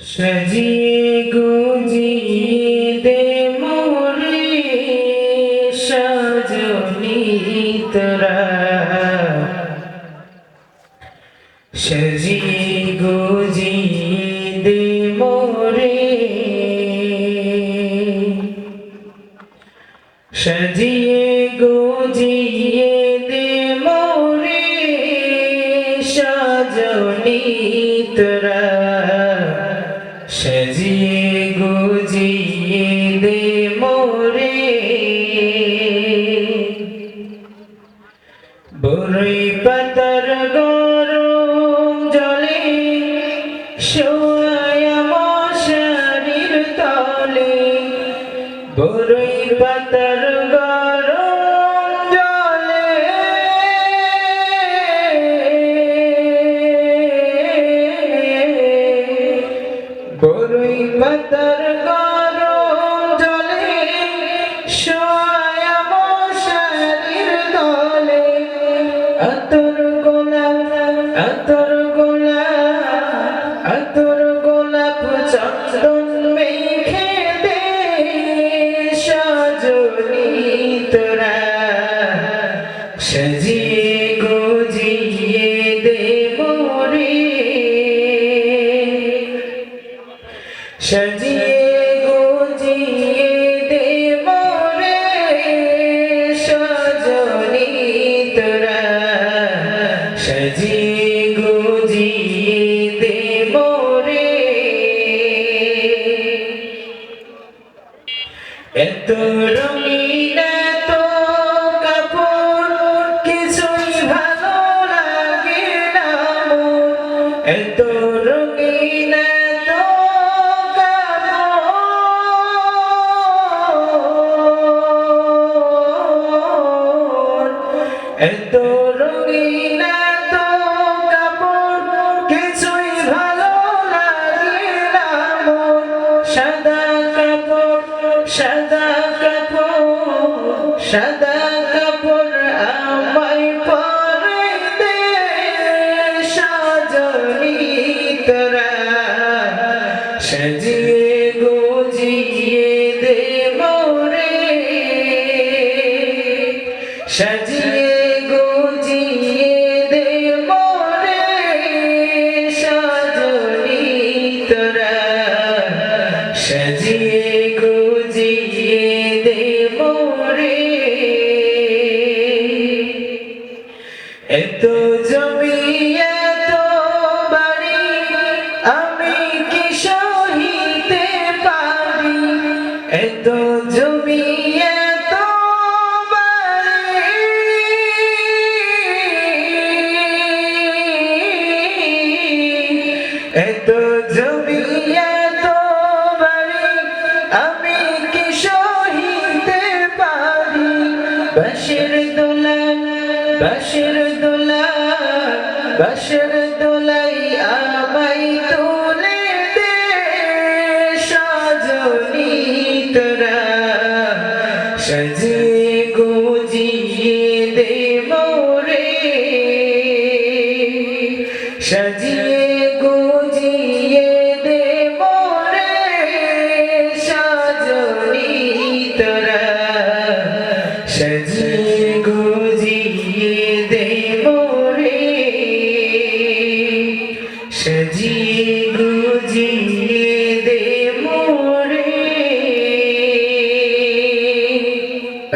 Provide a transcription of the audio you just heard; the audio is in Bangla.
সাজিয়ে গুজিয়ে দে মোরে সজনি তোরা সাজিয়ে গুজিয়ে দে মোরে সাজিয়ে গুজিয়ে দে মোরে সজনি তোরা সাজিয়ে গুজিয়ে দে মোরে। বুড়ি পাতার গরম জলে শোয়ায় মশারির তলে। বুড়ি পাতার পাতার সাজিয়ে গুজিয়ে দে মোরে এত রঙিন, এত কাপড়, কিছুই ভালো লাগে না। এত রঙিন এত সাজিয়ে এত জমি এত বাড়ি আমি কি সহিতে পারি? বাসের দোলা বাসের দোলা বাসের দোলাই আমাই তুলে দে সাজনি তোরা সাজিয়ে